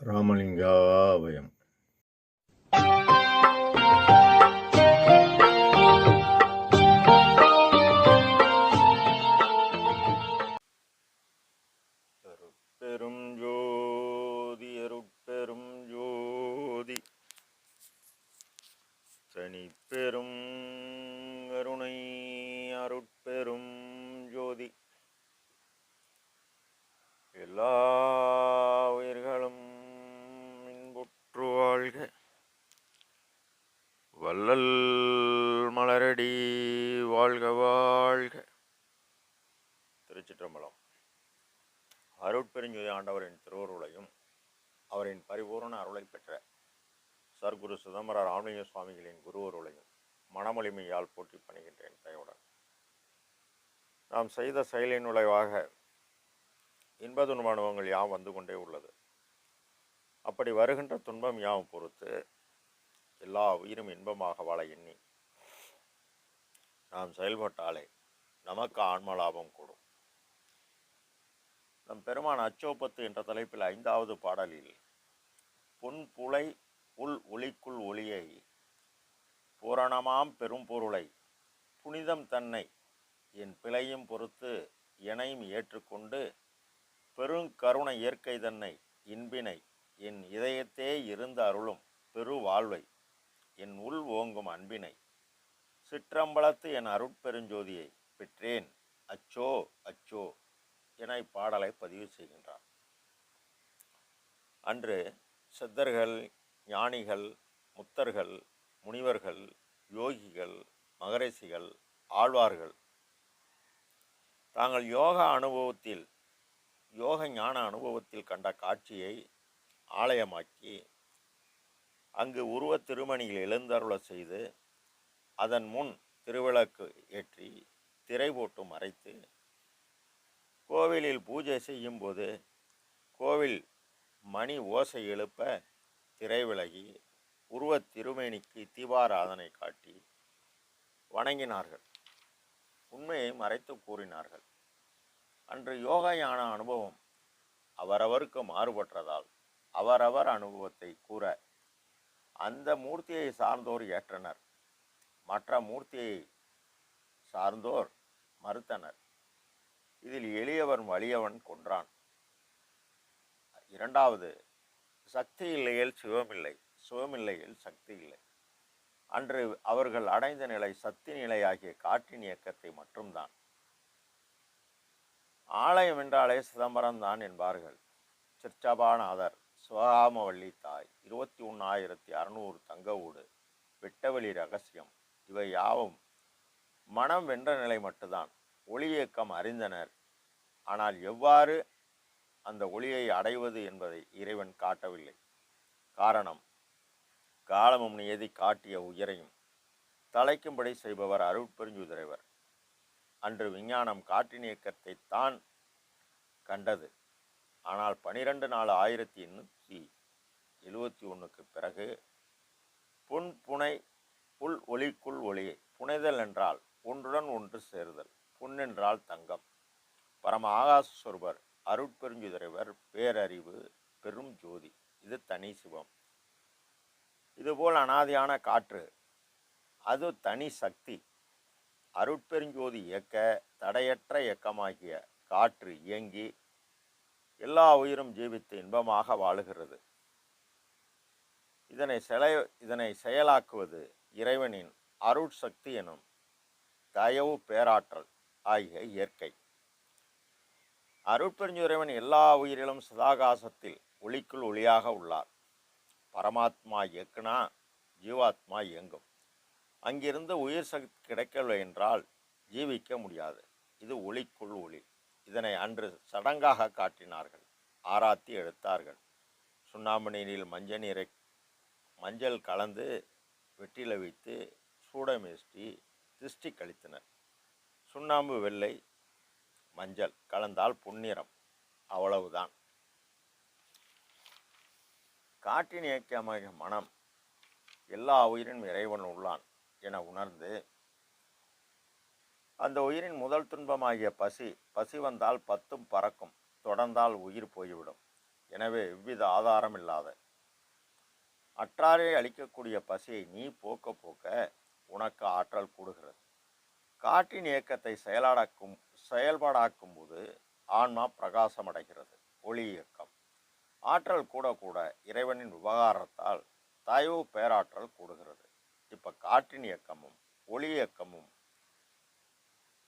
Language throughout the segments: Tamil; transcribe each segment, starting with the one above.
ராமலிங்காவயம் வள்ளல் மலரடி வாழ்க வாழ்க. திருச்சிற்றம்பலம். அருட்பெருஞ்சுதி ஆண்டவரின் திருவருளையும் அவரின் பரிபூரண அருளை பெற்ற சர்க்குரு சிதம்பர ராமலிங்க சுவாமிகளின் குருவருளையும் மனமொழிமையால் போற்றி பணிகின்றேன் கையுடன் நாம் செய்த செயலின் நுழைவாக இன்ப துன்ப அனுபவங்கள் யாவும் வந்து கொண்டே உள்ளது. அப்படி வருகின்ற துன்பம் யாவும் பொறுத்து எல்லா உயிரும் இன்பமாக வாழ எண்ணி நாம் செயல்பட்டாலே நமக்கு ஆன்ம லாபம் கூடும். நம் பெருமான் அச்சோப்பத்து என்ற தலைப்பில் ஐந்தாவது பாடலில் புன்புலை உள் ஒளிக்குள் ஒளியை பூரணமாம் பெரும் பொருளை புனிதம் தன்னை என் பிழையும் பொறுத்து எனையும் ஏற்றுக்கொண்டு பெருங்கருணை இயற்கை தன்னை இன்பினை என் இதயத்தே இருந்து அருளும் பெரு வாழ்வை என் உள் ஓங்கும் அன்பினை சிற்றம்பலத்து என் அருட்பெருஞ்சோதியை பெற்றேன். அச்சோ அச்சோ என இப்பாடலை பதிவு செய்கின்றார் அன்று சித்தர்கள் ஞானிகள் முத்தர்கள் முனிவர்கள் யோகிகள் மகரிஷிகள் ஆழ்வார்கள் தாங்கள் யோகா அனுபவத்தில் யோக ஞான அனுபவத்தில் கண்ட காட்சியை ஆலயமாக்கி அங்கு உருவத் திருமணியில் எழுந்தருள செய்து அதன் முன் திருவிளக்கு ஏற்றி திரை போட்டு மறைத்து கோவிலில் பூஜை செய்யும்போது கோவில் மணி ஓசை எழுப்ப திரை விலகி உருவத் திருமேனிக்கு தீபாராதனை காட்டி வணங்கினார்கள். உண்மையை மறைத்து கூறினார்கள். அன்று யோக யான அனுபவம் அவரவருக்கு மாறுபட்டதால் அவரவர் அனுபவத்தை கூற அந்த மூர்த்தியை சார்ந்தோர் ஏற்றனர். மற்ற மூர்த்தியை சார்ந்தோர் மறுத்தனர். இதில் எளியவன் வலியவன் கொன்றான். இரண்டாவது சக்தி இல்லையில் சிவமில்லை. சிவமில்லையில் சக்தி இல்லை. அன்று அவர்கள் அடைந்த நிலை சக்தி நிலையாகிய காற்றின் இயக்கத்தை மட்டும்தான். ஆலயம் என்றாலே சிதம்பரம் தான் என்பார்கள். சிற்சபாநாதர் சிவகாமவள்ளி தாய். இருபத்தி ஒன்றாயிரத்தி அறநூறு தங்க ஊடு வெட்டவெளி ரகசியம் இவை யாவும் மனம் வென்ற நிலை மட்டும்தான். ஒளி இயக்கம் அறிந்தனர். ஆனால் எவ்வாறு அந்த ஒளியை அடைவது என்பதை இறைவன் காட்டவில்லை. காரணம் காலமும் நியதி காட்டிய உயரையும் தலைக்கும்படி செய்பவர் அருட்பெருஞ்சுதிரைவர். அன்று விஞ்ஞானம் காற்றின் இயக்கத்தை தான் கண்டது. ஆனால் பனிரெண்டு நாலு ஆயிரத்தி எண்ணூற்றி எழுவத்தி ஒன்றுக்கு பிறகு புன் புனை புல் ஒளிக்குள் ஒளி புனைதல் என்றால் ஒன்றுடன் ஒன்று சேருதல் புண்ணென்றால் தங்கம். பரம ஆகாசஸ்வரூபர் அருட்பெருஞ்சுதிரைவர் பேரறிவு பெரும் ஜோதி இது தனி சிவம். இதுபோல் அனாதியான காற்று அது தனி சக்தி. அருட்பெருஞ்சோதி இயக்க தடையற்ற இயக்கமாகிய காற்று இயங்கி எல்லா உயிரும் ஜீவித்து இன்பமாக வாழுகிறது. இதனை செலை இதனை செயலாக்குவது இறைவனின் அருட்சக்தி எனும் தயவு பேராற்றல் ஆகிய இயற்கை. அருட்பெருஞ்சுறைவன் எல்லா உயிரிலும் சதாகாசத்தில் ஒளிக்குள் ஒளியாக உள்ளார். பரமாத்மா இயக்குனா ஜீவாத்மா இயங்கும். அங்கிருந்து உயிர் சக்தி கிடைக்கவில்லை என்றால் ஜீவிக்க முடியாது. இது ஒளிக்குள் ஒளி. இதனை அன்று சடங்காக காட்டினார்கள். ஆராத்தி எடுத்தார்கள். சுண்ணாம்பு நீரில் மஞ்சள் நீரை மஞ்சள் கலந்து வெற்றில வைத்து சூடமேஷ்டி திருஷ்டி கழித்தனர் சுண்ணாம்பு வெள்ளை மஞ்சள் கலந்தால் புன்னிறம். அவ்வளவுதான். காட்டின் இயக்கமாக மனம் எல்லா உயிரின் இறைவன் உள்ளான் என உணர்ந்து அந்த உயிரின் முதல் துன்பமாகிய பசி பசி வந்தால் பத்தும் பறக்கும் தொடர்ந்தால் உயிர் போய்விடும். எனவே எவ்வித ஆதாரம் இல்லாத அற்றாரே அளிக்கக்கூடிய பசியை நீ போக்க போக்க உனக்கு ஆற்றல் கூடுகிறது. காற்றின் இயக்கத்தை செயலாடாக்கும் செயல்பாடாக்கும் போது ஆன்மா பிரகாசமடைகிறது. ஒளி இயக்கம். ஆற்றல் கூட கூட இறைவனின் விவகாரத்தால் தயவு பேராற்றல் கூடுகிறது. இப்போ காற்றின் இயக்கமும் ஒளி இயக்கமும்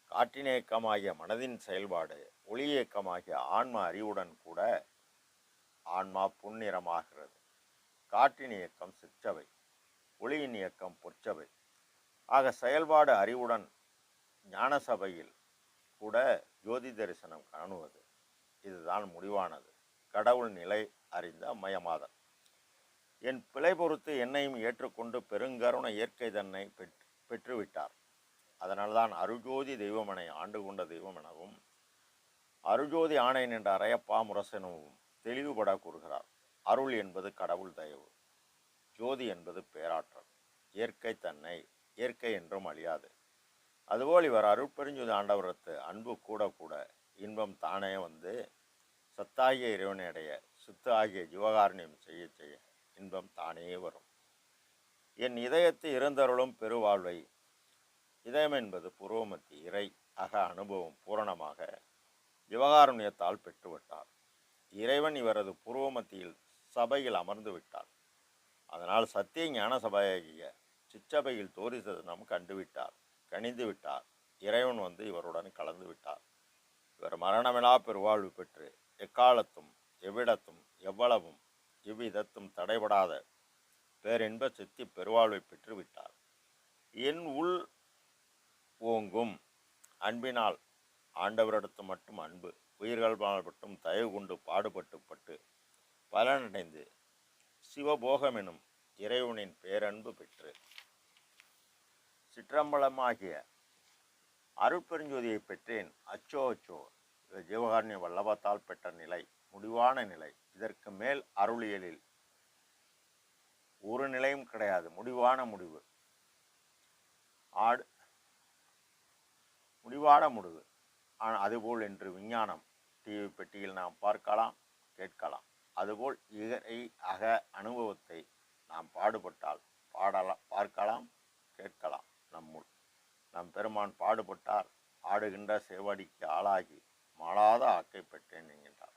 காற்றின் இயக்கமாகிய மனதின் செயல்பாடு ஒளி இயக்கமாகிய ஆன்ம அறிவுடன் கூட ஆன்மா புன்னிறமாகிறது. காற்றின் இயக்கம் சிற்றவை ஒளியின் இயக்கம் பொற்சவை ஆக செயல்பாடு அறிவுடன் ஞான சபையில் கூட ஜோதி தரிசனம் காணுவது இதுதான் முடிவானது. கடவுள் நிலை அறிந்த மயமாதல். என் பிழை பொறுத்து என்னையும் ஏற்றுக்கொண்டு பெருங்கருண இயற்கை தன்னை பெற்று பெற்றுவிட்டார். அதனால்தான் அருஜோதி தெய்வமனை ஆண்டு கொண்ட தெய்வம் எனவும் அருஜோதி ஆணை என்ற அரையப்பா முரசெனவும் தெளிவுபட கூறுகிறார். அருள் என்பது கடவுள் தயவு ஜோதி என்பது பேராற்றல் இயற்கை தன்னை இயற்கை என்றும் அழியாது. அதுபோல் இவர் அருட்பெருஞ்சோதி ஆண்டவரத்து அன்பு கூட கூட இன்பம் தானே வந்து சத்தாகிய இறைவனையடைய சித்து ஆகிய ஜீவகாரணியம் செய்ய செய்ய இன்பம் தானே வரும். என் இதயத்து இருந்தருளும் பெருவாழ்வை இதயம் என்பது புருவமத்தி இறை அக அனுபவம் பூரணமாக ஜீவகாருண்யத்தால் பெற்றுவிட்டார். இறைவன் இவரது புருவமத்தியில் சபையில் அமர்ந்து விட்டார். அதனால் சத்திய ஞான சபையாகிய சிற்றபையில் தோரிசதனம் கண்டுவிட்டார் கணிந்து விட்டார். இறைவன் வந்து இவருடன் கலந்து விட்டார். இவர் மரணமிலா பெருவாழ்வு பெற்று எக்காலத்தும் எவ்விடத்தும் எவ்வளவும் எவ்விதத்தும் தடைபடாத பேரின்ப சித்தி பெருவாழ்வை பெற்று விட்டார். என் உள் ஓங்கும் அன்பினால் ஆண்டவரிடத்து மட்டும் அன்பு உயிர்கள் மட்டும் தயவு கொண்டு பாடுபட்டு பட்டு பலனடைந்து சிவபோகம் எனும் இறைவனின் பேரன்பு பெற்று சிற்றம்பலமாகிய அருட்பெருஞ்சோதியை பெற்றேன். அச்சோ அச்சோ ஜீவகாரண்ய வல்லபத்தால் பெற்ற நிலை முடிவான நிலை. இதற்கு மேல் அருளியலில் ஒரு நிலையும் கிடையாது முடிவான முடிவு. ஆடு முடிவான முடிவு. ஆனால் அதுபோல் என்று விஞ்ஞானம் டிவி பெட்டியில் நாம் பார்க்கலாம் கேட்கலாம். அதுபோல் இகரை அக அனுபவத்தை நாம் பாடுபட்டால் பாடலாம் பார்க்கலாம் கேட்கலாம் நம்முள். நம் பெருமான் பாடுபட்டார் ஆடுகின்ற சேவடிக்கு ஆளாகி மாளாத ஆக்கை பெற்றேன் என்கின்றார்.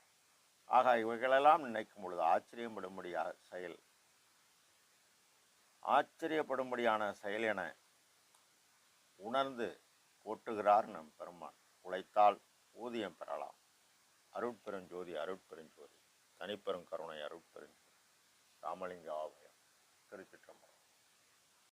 ஆக இவைகளெல்லாம் நினைக்கும் பொழுது ஆச்சரியப்படும்படியாக செயல். ஆச்சரியப்படும்படியான செயல் என உணர்ந்து போட்டுகிறார் நம் பெருமான். உழைத்தால் ஊதியம் பெறலாம். அருட்பெருஞ்சோதி அருட்பெருஞ்சோதி. தனிப்பெரும் கருணை அருட்பெருஞ்சோதி ராமலிங்க ஆவயம் திருச்சிட்டு